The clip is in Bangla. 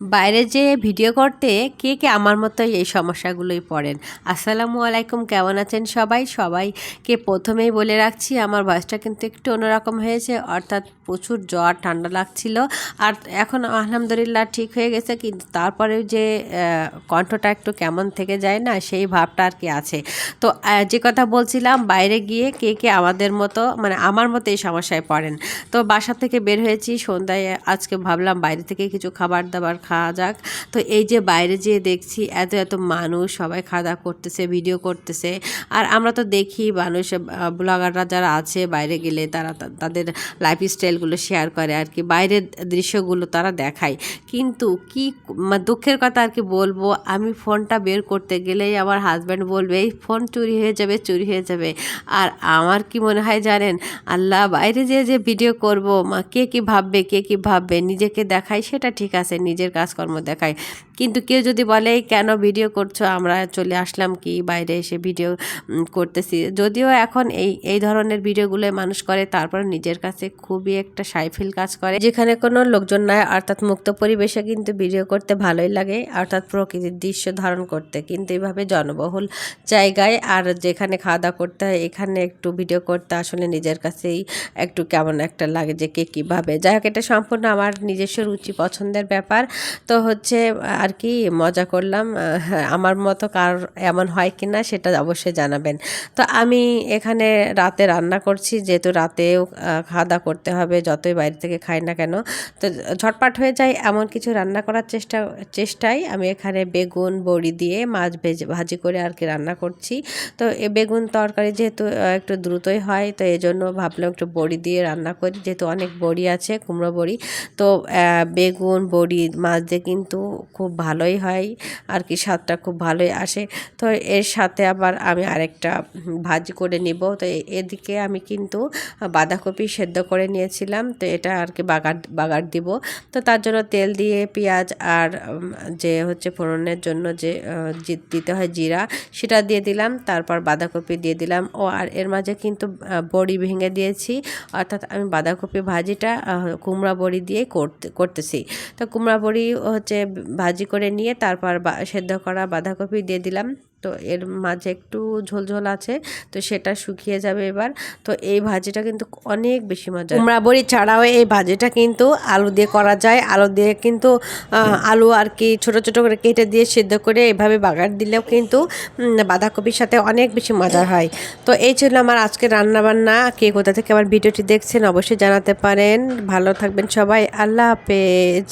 বাইরে যে ভিডিও করতে কে কে আমার মতো এই সমস্যাগুলোই পড়েন? আসসালামু আলাইকুম, কেমন আছেন সবাই? সবাইকে প্রথমেই বলে রাখছি, আমার ভয়েসটা কিন্তু একটু অন্যরকম হয়েছে, অর্থাৎ প্রচুর জ্বর, ঠান্ডা লাগছিল। আর এখন আলহামদুলিল্লাহ ঠিক হয়ে গেছে, কিন্তু তারপরেও যে কণ্ঠটা একটু কেমন থেকে যায় না, সেই ভাবটা আর কি আছে। তো যে কথা বলছিলাম, বাইরে গিয়ে কে কে আমাদের মতো মানে আমার মতো এই সমস্যায় পড়েন। তো বাসা থেকে বের হয়েছি, সন্ধ্যায় আজকে ভাবলাম বাইরে থেকে কিছু খাবার দাবার খাওয়া যাক। তো এই যে বাইরে যেয়ে দেখছি, এত এত মানুষ সবাই খাওয়া দাওয়া করতেছে ভিডিও করতেছে। আর আমরা তো দেখি মানুষ ব্লগাররা যারা আছে বাইরে গেলে তারা তাদের লাইফ স্টাইলগুলো শেয়ার করে আর কি। বাইরের দৃশ্যগুলো তারা দেখায়। কিন্তু কি দুঃখের কথা আর কি বলব, আমি ফোনটা বের করতে গেলেই আমার হাজব্যান্ড বলবে, এই ফোন চুরি হয়ে যাবে, চুরি হয়ে যাবে। আর আমার কি মনে হয় জানেন, আল্লাহ বাইরে যে যে ভিডিও করব, মা কে কি ভাববে, কে কি ভাববে, নিজেকে দেখাই সেটা ঠিক আছে, নিজের কাজকর্ম দেখাই কিন্তু কেউ যদি বলে, কেন ভিডিও করছ? আমরা চলে আসলাম কি? বাইরে এসে ভিডিও করতেছি। যদিও এখন এই এই ধরনের ভিডিওগুলো মানুষ করে, তারপর নিজের কাছে খুবই একটা সাইফিল কাজ করে। যেখানে কোনো লোকজন নাই, অর্থাৎ মুক্ত পরিবেশে কিন্তু ভিডিও করতে ভালোই লাগে, অর্থাৎ প্রকৃতির দৃশ্য ধারণ করতে। কিন্তু এইভাবে জনবহুল জায়গায় আর যেখানে খাওয়া দাওয়া করতে হয়, এখানে একটু ভিডিও করতে আসলে নিজের কাছেই একটু কেমন একটা লাগে যে কে কীভাবে। যাই হোক, এটা সম্পূর্ণ আমার নিজস্ব রুচি পছন্দের ব্যাপার। তো হচ্ছে আর কি মজা করলাম। হ্যাঁ, আমার মতো কার এমন হয় কি না সেটা অবশ্যই জানাবেন। তো আমি এখানে রাতে রান্না করছি যেহেতু রাতেও খাওয়া দাওয়া করতে হবে যতই বাইরে থেকে খাই না কেন। তো ঝটপাট হয়ে যায় এমন কিছু রান্না করার চেষ্টা চেষ্টায় আমি এখানে বেগুন বড়ি দিয়ে মাছ ভেজে ভাজি করে আর কি রান্না করছি। তো এ বেগুন তরকারি যেহেতু একটু দ্রুতই হয় তো এই জন্য ভাবলাম একটু বড়ি দিয়ে রান্না করি যেহেতু অনেক বড়ি আছে কুমড়ো বড়ি। তো বেগুন বড়ি মাছ দিয়ে কিন্তু খুব ভালোই হয় আর কি, স্বাদটা খুব ভালোই আসে। তো এর সাথে আবার আমি আরেকটা ভাজি করে নিব। তো এদিকে আমি কিন্তু বাঁধাকপি সেদ্ধ করে নিয়েছিলাম। তো এটা আর কি বাগার বাগার দিব। তো তার জন্য তেল দিয়ে পেঁয়াজ আর যে হচ্ছে ফোড়নের জন্য যে দিতে হয় জিরা, সেটা দিয়ে দিলাম। তারপর বাঁধাকপি দিয়ে দিলাম। ও, আর এর মাঝে কিন্তু বড়ি ভেঙে দিয়েছি। অর্থাৎ আমি বাঁধাকপি ভাজিটা কুমড়া বড়ি দিয়ে করতে, করতেছি। তো কুমড়া বড়ি হচ্ছে ভাজি করে নিয়ে তারপর সেদ্ধ করা বাঁধাকপি দিয়ে দিলাম। তো এর মাঝে একটু ঝোলঝোল আছে, তো সেটা শুকিয়ে যাবে এবার। তো এই ভাজিটা কিন্তু অনেক বেশি মজা কুমড়া বড়ি ছাড়াও এই ভাজিটা কিন্তু আলু দিয়ে করা যায়। আলু দিয়ে কিন্তু আলু আর কি ছোট ছোট করে কেটে দিয়ে সেদ্ধ করে এভাবে বাগার দিলেও কিন্তু বাঁধাকপির সাথে অনেক বেশি মজা হয়। তো এই ছিল আমার আজকে রান্না বান্না কে কোথা থেকে আমার ভিডিওটি দেখছেন অবশ্যই জানাতে পারেন। ভালো থাকবেন সবাই। আল্লাহ হাফেজ।